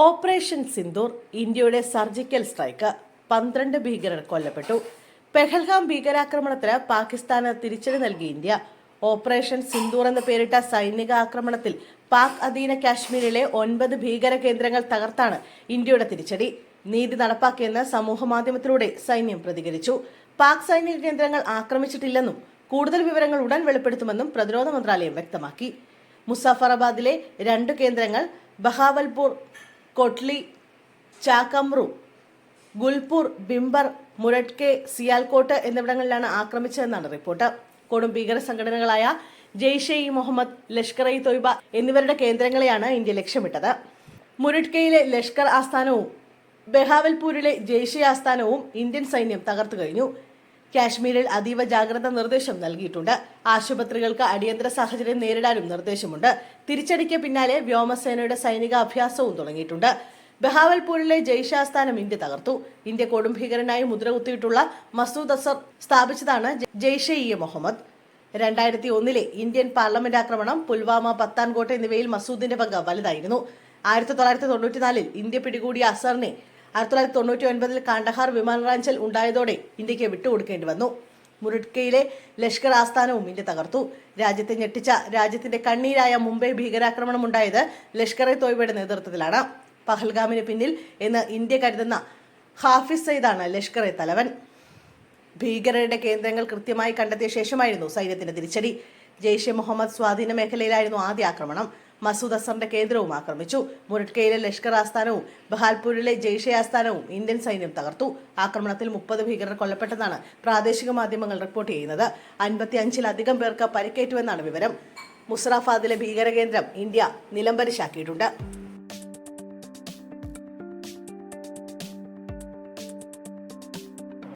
Operation Sindoor ഇന്ത്യയുടെ surgical strike പന്ത്രണ്ട് ഭീകരർ കൊല്ലപ്പെട്ടു. പെഹൽഗാം ഭീകരാക്രമണത്തിന് പാകിസ്ഥാന് തിരിച്ചടി നൽകി ഇന്ത്യ. ഓപ്പറേഷൻ സിന്ദൂർ എന്ന് പേരിട്ട സൈനിക ആക്രമണത്തിൽ പാക് അധീന കാശ്മീരിലെ ഒൻപത് ഭീകര കേന്ദ്രങ്ങൾ തകർത്താണ് ഇന്ത്യയുടെ തിരിച്ചടി. നീതി നടപ്പാക്കിയെന്ന് സമൂഹമാധ്യമത്തിലൂടെ സൈന്യം പ്രതികരിച്ചു. പാക് സൈനിക കേന്ദ്രങ്ങൾ ആക്രമിച്ചിട്ടില്ലെന്നും കൂടുതൽ വിവരങ്ങൾ ഉടൻ വെളിപ്പെടുത്തുമെന്നും പ്രതിരോധ മന്ത്രാലയം വ്യക്തമാക്കി. മുസാഫറാബാദിലെ രണ്ട് കേന്ദ്രങ്ങൾ ബഹാവൽപൂർ കൊട്ലി ചാകമ്രു ഗുൽപൂർ ബിംബർ മുരട്കെ സിയാൽകോട്ട് എന്നിവിടങ്ങളിലാണ് ആക്രമിച്ചതെന്നാണ് റിപ്പോർട്ട്. കൊടും ഭീകര സംഘടനകളായ ജെയ്ഷെ ഇ മുഹമ്മദ് ലഷ്കർ ഇ തൊയ്ബ എന്നിവരുടെ കേന്ദ്രങ്ങളെയാണ് ഇന്ത്യ ലക്ഷ്യമിട്ടത്. മുരട്കയിലെ ലഷ്കർ ആസ്ഥാനവും ബെഹാവൽപൂരിലെ ജെയ്ഷെ ആസ്ഥാനവും ഇന്ത്യൻ സൈന്യം തകർത്തു കഴിഞ്ഞു. കാശ്മീരിൽ അതീവ ജാഗ്രത നിർദ്ദേശം നൽകിയിട്ടുണ്ട്. ആശുപത്രികൾക്ക് അടിയന്തര സാഹചര്യം നേരിടാനും നിർദ്ദേശമുണ്ട്. തിരിച്ചടിക്ക് പിന്നാലെ വ്യോമസേനയുടെ സൈനിക അഭ്യാസവും തുടങ്ങിയിട്ടുണ്ട്. ബഹാവൽപൂരിലെ ജയ്ഷ് ആസ്ഥാനം ഇന്ത്യ തകർത്തു. ഇന്ത്യ കൊടും ഭീകരനായി മുദ്ര കുത്തിയിട്ടുള്ള മസൂദ് അസർ സ്ഥാപിച്ചതാണ് ജയ്ഷെ ഇ മുഹമ്മദ്. രണ്ടായിരത്തി ഒന്നിലെ ഇന്ത്യൻ പാർലമെന്റ് ആക്രമണം പുൽവാമ പത്താൻകോട്ട് എന്നിവയിൽ മസൂദിന്റെ പങ്ക് വലുതായിരുന്നു. ആയിരത്തി തൊള്ളായിരത്തി തൊണ്ണൂറ്റിനാലിൽ ഇന്ത്യ പിടികൂടിയ അസറിനെ ആയിരത്തി തൊള്ളായിരത്തി തൊണ്ണൂറ്റി ഒൻപതിൽ കാണ്ടഹാർ വിമാനറാഞ്ചൽ ഉണ്ടായതോടെ ഇന്ത്യയ്ക്ക് വിട്ടുകൊടുക്കേണ്ടി വന്നു. മുറിഡ്കയിലെ ലഷ്കർ ആസ്ഥാനവും ഇന്ത്യ തകർത്തു. രാജ്യത്തെ ഞെട്ടിച്ച രാജ്യത്തിന്റെ കണ്ണീരായ മുംബൈ ഭീകരാക്രമണം ഉണ്ടായത് ലഷ്കർ എ തോയ്ബയുടെ നേതൃത്വത്തിലാണ്. പഹൽഗാമിന് പിന്നിൽ എന്ന് ഇന്ത്യ കരുതുന്ന ഹാഫിസ് സയ്ദാണ് ലഷ്കർ എ തലവൻ. ഭീകരരുടെ കേന്ദ്രങ്ങൾ കൃത്യമായി കണ്ടെത്തിയ ശേഷമായിരുന്നു സൈന്യത്തിന്റെ തിരിച്ചടി. ജെയ്ഷെ മുഹമ്മദ് സ്വാധീന മേഖലയിലായിരുന്നു ആദ്യ ആക്രമണം. മസൂദ് അസറിന്റെ കേന്ദ്രവും ആക്രമിച്ചു. മുരട്കയിലെ ലഷ്കർ ആസ്ഥാനവും ബഹാൽപൂരിലെ ജെയ്ഷെ ആസ്ഥാനവും ഇന്ത്യൻ സൈന്യം തകർത്തു. ആക്രമണത്തിൽ മുപ്പത് ഭീകരർ കൊല്ലപ്പെട്ടെന്നാണ് പ്രാദേശിക മാധ്യമങ്ങൾ റിപ്പോർട്ട് ചെയ്യുന്നത്. അൻപത്തി അഞ്ചിലധികം പേർക്ക് പരിക്കേറ്റുവെന്നാണ് വിവരം. മുസ്രാഫാദിലെ ഭീകര കേന്ദ്രം ഇന്ത്യ നിലംപരിശാക്കിയിട്ടുണ്ട്.